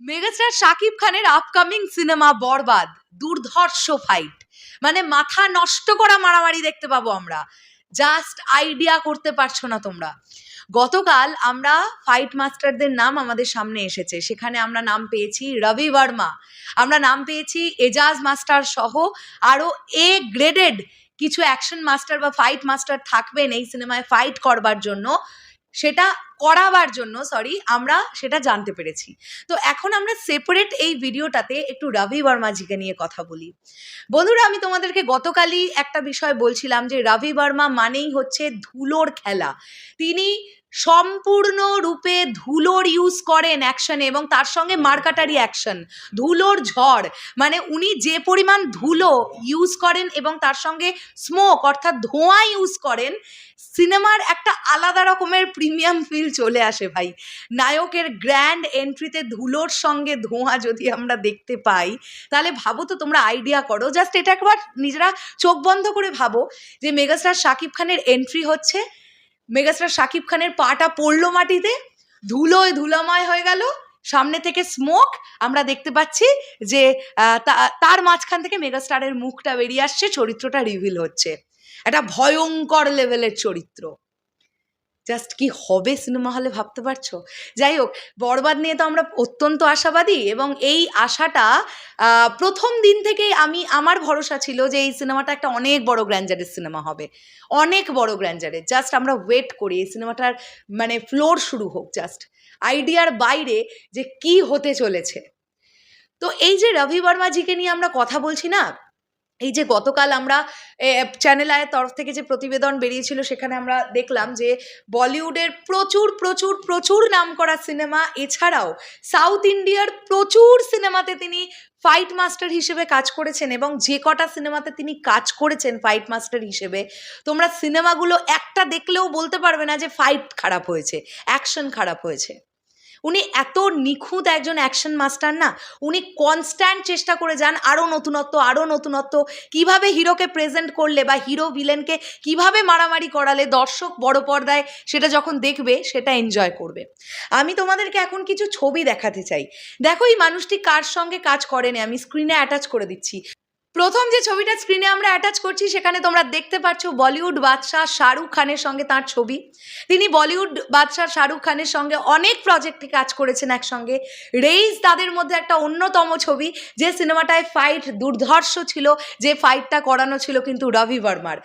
Megastar Shakib খানের upcoming cinema বরবাদ, দুর্ধর্ষ fight মানে মাথা নষ্ট করা মারামারি দেখতে পাবো আমরা। জাস্ট আইডিয়া করতে পারছ না তোমরা। গতকাল আমরা ফাইট মাস্টারদের নাম আমাদের সামনে এসেছে। সেখানে আমরা নাম পেয়েছি রবি বর্মা। আমরা নাম পেয়েছি এজাজ মাস্টার সহ আরও এ গ্রেডেড কিছু অ্যাকশন মাস্টার বা ফাইট মাস্টার থাকবেন এই সিনেমায় ফাইট করবার জন্য। সেটা করাবার জন্য সরি আমরা সেটা জানতে পেরেছি। তো এখন আমরা সেপারেট এই ভিডিওটাতে একটু রবি বর্মাজিকে নিয়ে কথা বলি। বন্ধুরা, আমি তোমাদেরকে গতকালই একটা বিষয় বলছিলাম যে, রবি বর্মা মানেই হচ্ছে ধুলোর খেলা। তিনি সম্পূর্ণ রূপে ধুলোর ইউজ করেন অ্যাকশনে এবং তার সঙ্গে মার্কাটারি অ্যাকশন ধুলোর ঝড়। মানে উনি যে পরিমাণ ধুলো ইউজ করেন এবং তার সঙ্গে স্মোক অর্থাৎ ধোঁয়া ইউজ করেন সিনেমার একটা আলাদা রকমের প্রিমিয়াম ফিল চলে আসে ভাই। নায়কের গ্র্যান্ড এন্ট্রিতে ধুলোর সঙ্গে ধোঁয়া যদি আমরা দেখতে পাই, তাহলে ভাবো তো তোমরা আইডিয়া করো। জাস্ট এটা একবার নিজেরা চোখ বন্ধ করে ভাবো যে মেগাস্টার শাকিব খানের এন্ট্রি হচ্ছে মেগাস্টার শাকিব খানের পাটা পড়ল মাটিতে, ধুলোয় ধুলাময় হয়ে গেল, সামনে থেকে স্মোক আমরা দেখতে পাচ্ছি যে তার মাঝখান থেকে মেগাস্টারের মুখটা বেরিয়ে আসছে, চরিত্রটা রিভিল হচ্ছে। একটা ভয়ঙ্কর লেভেলের চরিত্র। জাস্ট কি হবে সিনেমা হলে ভাবতে পারছ? যাই হোক বরবাদ নিয়ে তো আমরা অত্যন্ত আশাবাদী এবং এই আশাটা প্রথম দিন থেকেই আমি, আমার ভরসা ছিল যে এই সিনেমাটা একটা অনেক বড় গ্র্যান্ডারের সিনেমা হবে। অনেক বড় গ্র্যান্ডারের জাস্ট আমরা ওয়েট করি, এই সিনেমাটার মানে ফ্লোর শুরু হোক জাস্ট আইডিয়ার বাইরে যে কি হতে চলেছে। তো এই যে রবি বর্মাজিকে নিয়ে আমরা কথা বলছি না এই যে গতকাল আমরা চ্যানেল আয়ের তরফ থেকে যে প্রতিবেদন বেরিয়েছিল সেখানে আমরা দেখলাম যে বলিউডের প্রচুর প্রচুর প্রচুর নামকরা সিনেমা, এছাড়াও সাউথ ইন্ডিয়ার প্রচুর সিনেমাতে তিনি ফাইট মাস্টার হিসেবে কাজ করেছেন এবং যে কটা সিনেমাতে তিনি কাজ করেছেন ফাইট মাস্টার হিসেবে, তোমরা সিনেমাগুলো একটা দেখলেও বলতে পারবে না যে ফাইট খারাপ হয়েছে, অ্যাকশন খারাপ হয়েছে। উনি এত নিখুঁত একজন অ্যাকশন মাস্টার না, উনি কনস্ট্যান্ট চেষ্টা করে যান আরও নতুনত্ব আরও নতুনত্ব, কীভাবে হিরোকে প্রেজেন্ট করলে বা হিরো ভিলেনকে কীভাবে মারামারি করালে দর্শক বড় পর্দায় সেটা যখন দেখবে, সেটা এনজয় করবে। আমি তোমাদেরকে এখন কিছু ছবি দেখাতে চাই। দেখো এই মানুষটি কার সঙ্গে কাজ করেনি আমি স্ক্রিনে অ্যাটাচ করে দিচ্ছি। প্রথম যে ছবিটা স্ক্রিনে আমরা অ্যাটাচ করছি, সেখানে তোমরা দেখতে পাচ্ছ বলিউড বাদশাহ শাহরুখ খানের সঙ্গে তার ছবি। তিনি বলিউড বাদশাহ শাহরুখ খানের সঙ্গে অনেক প্রজেক্টে কাজ করেছেন একসঙ্গে। রেইজ তাদের মধ্যে একটা অন্যতম ছবি, যে সিনেমাটায় ফাইট দুর্ধর্ষ ছিল, যে ফাইটটা করানো ছিল কিন্তু রবি বর্মার।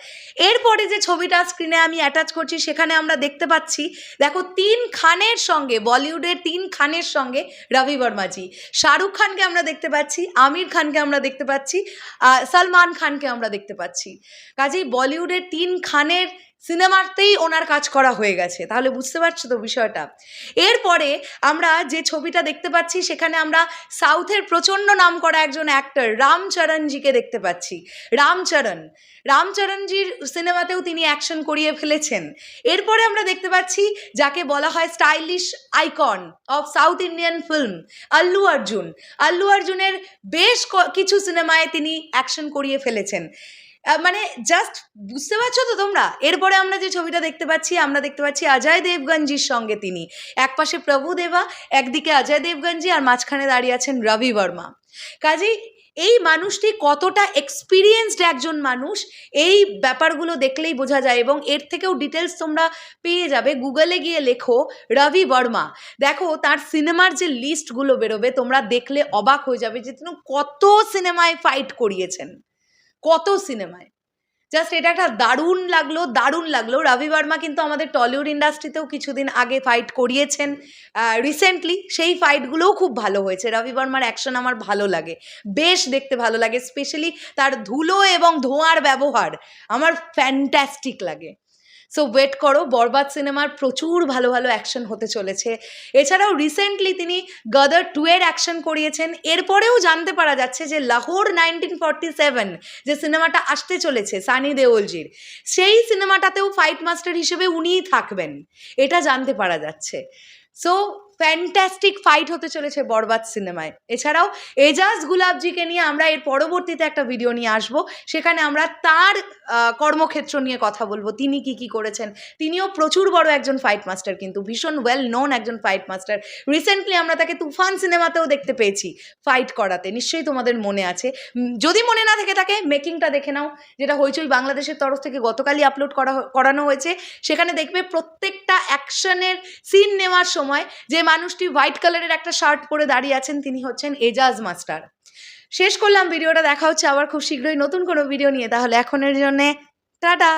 এরপরে যে ছবিটা স্ক্রিনে আমি অ্যাটাচ করছি, সেখানে আমরা দেখতে পাচ্ছি, দেখো তিন খানের সঙ্গে, বলিউডের তিন খানের সঙ্গে রবি বর্মাজি। শাহরুখ খানকে আমরা দেখতে পাচ্ছি, আমির খানকে আমরা দেখতে পাচ্ছি সালমান খানকে আমরা দেখতে পাচ্ছি। কাজেই বলিউডের তিন খানের সিনেমাতেই ওনার কাজ করা হয়ে গেছে। তাহলে বুঝতে পারছ তো বিষয়টা? এরপরে আমরা যে ছবিটা দেখতে পাচ্ছি, সেখানে আমরা সাউথের প্রচণ্ড নাম করা একজন অ্যাক্টর রামচরণজিকে দেখতে পাচ্ছি। রামচরণ। রামচরণজির সিনেমাতেও তিনি অ্যাকশন করিয়ে ফেলেছেন। এরপরে আমরা দেখতে পাচ্ছি, যাকে বলা হয় stylish icon of South Indian film Allu Arjun. Allu অর্জুনের বেশ কিছু সিনেমায় তিনি অ্যাকশন করিয়ে ফেলেছেন। মানে জাস্ট বুঝতে পারছ তো তোমরা? এরপরে আমরা যে ছবিটা দেখতে পাচ্ছি, আমরা দেখতে পাচ্ছি অজয় দেবগঞ্জির সঙ্গে তিনি। একপাশে প্রভু দেবা, একদিকে অজয় দেবগঞ্জি আর মাঝখানে দাঁড়িয়ে আছেন রবি বর্মা। কাজেই এই মানুষটি কতটা এক্সপিরিয়েন্সড একজন মানুষ, এই ব্যাপারগুলো দেখলেই বোঝা যায় এবং এর থেকেও ডিটেলস তোমরা পেয়ে যাবে। গুগলে গিয়ে লেখো, রবি বর্মা। দেখো, তার সিনেমার যে লিস্টগুলো বেরোবে, তোমরা দেখলে অবাক হয়ে যাবে যে তিনি কত সিনেমায় ফাইট করিয়েছেন। কত সিনেমায়? জাস্ট এটা একটা দারুণ লাগল দারুণ লাগল। রবি বর্মা কিন্তু আমাদের টলিউড ইন্ডাস্ট্রিতেও কিছুদিন আগে ফাইট করিয়েছেন। রিসেন্টলি সেই ফাইটগুলোও খুব ভালো হয়েছে। রবি বর্মার অ্যাকশন আমার ভালো লাগে। বেশ দেখতে ভালো লাগে স্পেশালি তার ধুলো এবং ধোঁয়ার ব্যবহার আমার ফ্যান্টাস্টিক লাগে। সো ওয়েট করো, বরবাদ সিনেমার প্রচুর ভালো ভালো অ্যাকশন হতে চলেছে। এছাড়াও রিসেন্টলি তিনি গদার টু এর অ্যাকশন করিয়েছেন। এরপরেও জানতে পারা যাচ্ছে যে লাহোর নাইনটিন ফর্টি সেভেন যে সিনেমাটা আসতে চলেছে, সানি দেওলজির, সেই সিনেমাটাতেও ফাইট মাস্টার হিসেবে উনিই থাকবেন। এটা জানতে পারা যাচ্ছে। সো ফ্যান্টাস্টিক ফাইট হতে চলেছে বরবাদ সিনেমায়। এছাড়াও এজাজ গুলাবজিকে নিয়ে আমরা এর পরবর্তীতে একটা ভিডিও নিয়ে আসব। সেখানে আমরা তার কর্মক্ষেত্র নিয়ে কথা বলব। তিনি কি কি করেছেন? তিনিও প্রচুর বড় একজন ফাইট মাস্টার কিন্তু, ভীষণ ওয়েল নোন একজন ফাইট মাস্টার রিসেন্টলি আমরা তাকে তুফান সিনেমাতেও দেখতে পেয়েছি ফাইট করাতে। নিশ্চয়ই তোমাদের মনে আছে। যদি মনে না থেকে থাকে মেকিংটা দেখে নাও, যেটা হইচই বাংলাদেশের তরফ থেকে গতকালই আপলোড করা করানো হয়েছে। সেখানে দেখবে প্রত্যেকটা অ্যাকশনের সিন নেওয়ার সময় যে মানুষটি হোয়াইট কালারের একটা শার্ট পরে দাঁড়িয়ে আছেন, তিনি হচ্ছেন এজাজ মাস্টার। শেষ করলাম ভিডিওটা, দেখা হচ্ছে আবার খুব শীঘ্রই নতুন কোনো ভিডিও নিয়ে। তাহলে এখনের জন্যে টাটা!